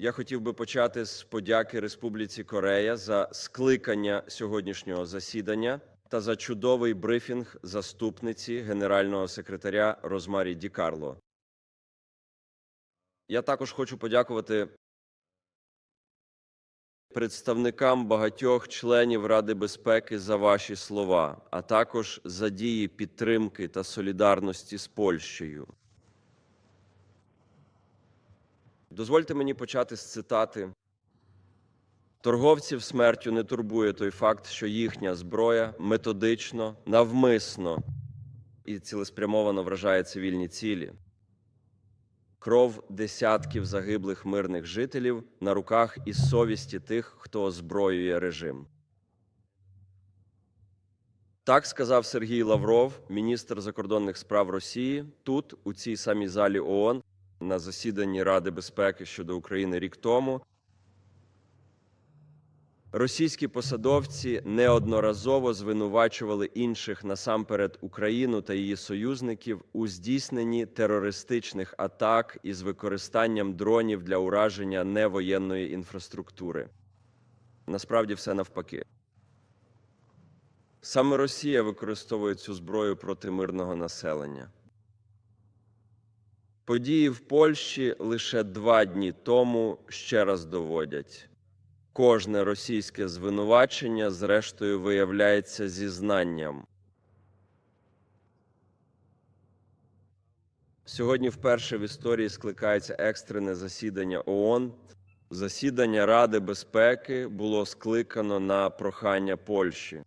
Я хотів би почати з подяки Республіці Корея за скликання сьогоднішнього засідання та за чудовий брифінг заступниці генерального секретаря Розмарі Ді Карло. Я також хочу подякувати представникам багатьох членів Ради безпеки за ваші слова, а також за дії підтримки та солідарності з Польщею. Дозвольте мені почати з цитати. Торговців смертю не турбує той факт, що їхня зброя методично, навмисно і цілеспрямовано вражає цивільні цілі. Кров десятків загиблих мирних жителів на руках і совісті тих, хто озброює режим. Так сказав Сергій Лавров, міністр закордонних справ Росії, тут, у цій самій залі ООН, на засіданні Ради безпеки щодо України рік тому. Російські посадовці неодноразово звинувачували інших насамперед Україну та її союзників у здійсненні терористичних атак із використанням дронів для ураження невоєнної інфраструктури. Насправді все навпаки. Саме Росія використовує цю зброю проти мирного населення. Події в Польщі лише два дні тому ще раз доводять. Кожне російське звинувачення, зрештою, виявляється зізнанням. Сьогодні вперше в історії скликається екстрене засідання ООН. Засідання Ради безпеки було скликано на прохання Польщі.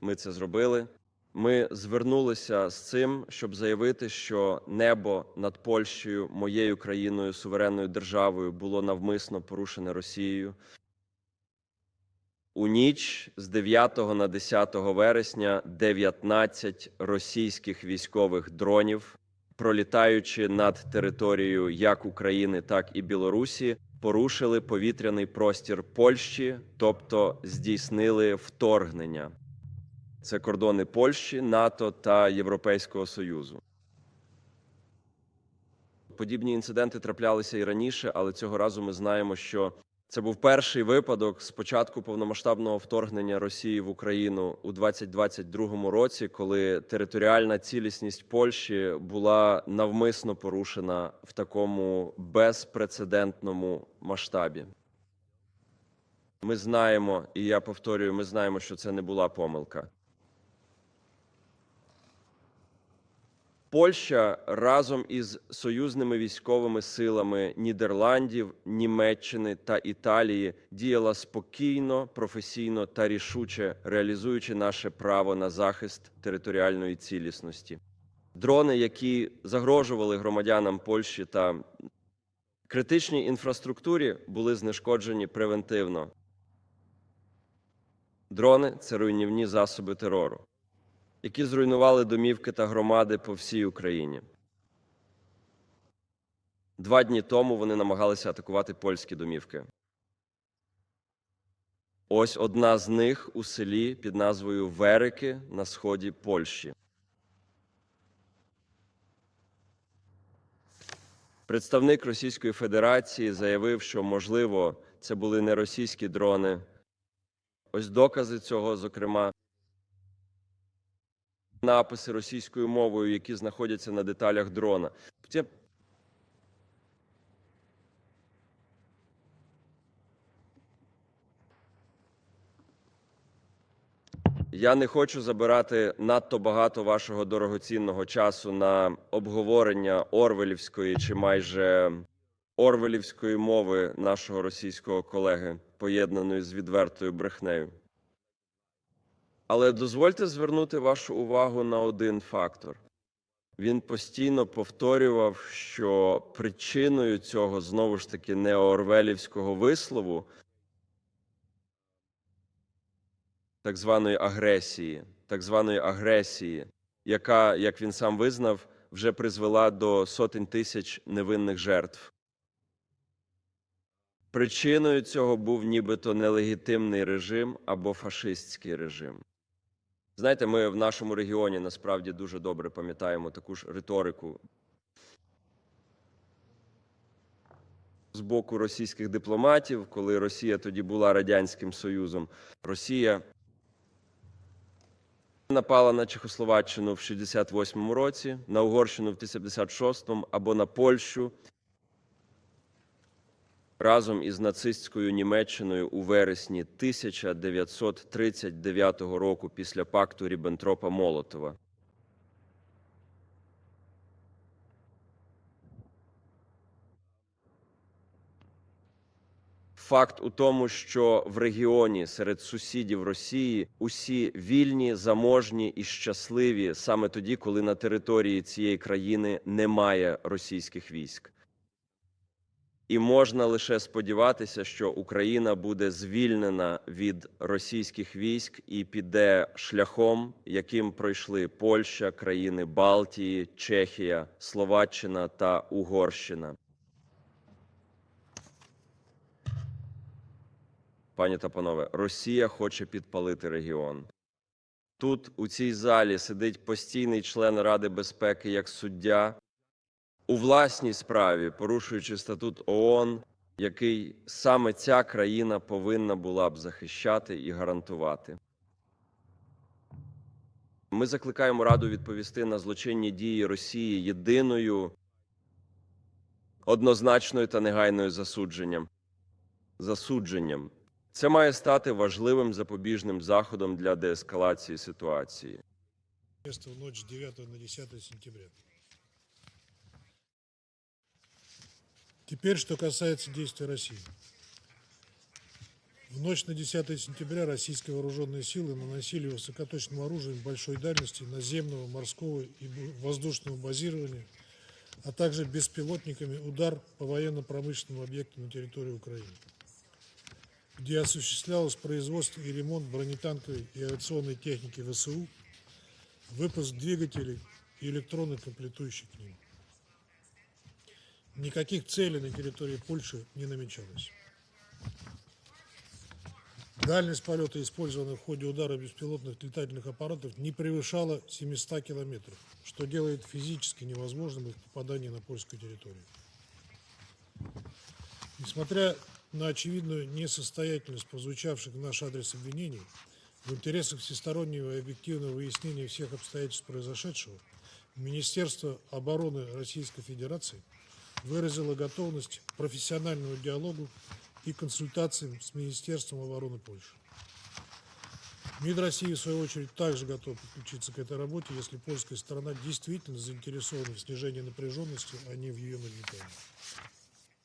Ми це зробили. Ми звернулися з цим, щоб заявити, що небо над Польщею, моєю країною, суверенною державою, було навмисно порушене Росією. У ніч з 9 на 10 вересня 19 російських військових дронів, пролітаючи над територією як України, так і Білорусі, порушили повітряний простір Польщі, тобто здійснили вторгнення. Це кордони Польщі, НАТО та Європейського Союзу. Подібні інциденти траплялися і раніше, але цього разу ми знаємо, що це був перший випадок з початку повномасштабного вторгнення Росії в Україну у 2022 році, коли територіальна цілісність Польщі була навмисно порушена в такому безпрецедентному масштабі. Ми знаємо, і я повторюю, ми знаємо, що це не була помилка. Польща разом із союзними військовими силами Нідерландів, Німеччини та Італії діяла спокійно, професійно та рішуче, реалізуючи наше право на захист територіальної цілісності. Дрони, які загрожували громадянам Польщі та критичній інфраструктурі, були знешкоджені превентивно. Дрони це руйнівні засоби терору які зруйнували домівки та громади по всій Україні. Два дні тому вони намагалися атакувати польські домівки. Ось одна з них у селі під назвою Верики на сході Польщі. Представник Російської Федерації заявив, що, можливо, це були не російські дрони. Ось докази цього, зокрема, написи російською мовою, які знаходяться на деталях дрона. Це Я не хочу забирати надто багато вашого дорогоцінного часу на обговорення орвелівської чи майже орвелівської мови нашого російського колеги, поєднаної з відвертою брехнею. Але дозвольте звернути вашу увагу на один фактор. Він постійно повторював, що причиною цього знову ж таки неоорвелівського вислову так званої агресії, так званої агресії, яка, як він сам визнав, вже призвела до сотень тисяч невинних жертв. Причиною цього був нібито нелегітимний режим або фашистський режим. Знаєте, ми в нашому регіоні насправді дуже добре пам'ятаємо таку ж риторику з боку російських дипломатів, коли Росія тоді була Радянським Союзом. Росія напала на Чехословаччину в 68-му році, на Угорщину в 56-му або на Польщу разом із нацистською Німеччиною у вересні 1939 року після пакту Ріббентропа-Молотова. Факт у тому, що в регіоні серед сусідів Росії усі вільні, заможні і щасливі саме тоді, коли на території цієї країни немає російських військ. І можна лише сподіватися, що Україна буде звільнена від російських військ і піде шляхом, яким пройшли Польща, країни Балтії, Чехія, Словаччина та Угорщина. Пані та панове, Росія хоче підпалити регіон. Тут, у цій залі, сидить постійний член Ради безпеки як суддя у власній справі, порушуючи статут ООН, який саме ця країна повинна була б захищати і гарантувати. Ми закликаємо Раду відповісти на злочинні дії Росії єдиною, однозначною та негайною засудженням. засудженням. Це має стати важливим запобіжним заходом для деескалації ситуації. в ночь 9 на 10 сентября. Теперь, что касается действий России. В ночь на 10 сентября российские вооруженные силы наносили высокоточным оружием большой дальности наземного, морского и воздушного базирования, а также беспилотниками удар по военно-промышленным объектам на территории Украины, где осуществлялось производство и ремонт бронетанковой и авиационной техники ВСУ, выпуск двигателей и электронных комплектующих к ним. Никаких целей на территории Польши не намечалось. Дальность полета, использованная в ходе удара беспилотных летательных аппаратов, не превышала 700 километров, что делает физически невозможным их попадание на польскую территорию. Несмотря на очевидную несостоятельность прозвучавших в наш адрес обвинений, в интересах всестороннего и объективного выяснения всех обстоятельств произошедшего, Министерство обороны Российской Федерации выразило готовность к профессиональному диалогу и консультациям с Министерством обороны Польши. МИД России, в свою очередь, также готов подключиться к этой работе, если польская сторона действительно заинтересована в снижении напряженности, а не в ее нагнетании.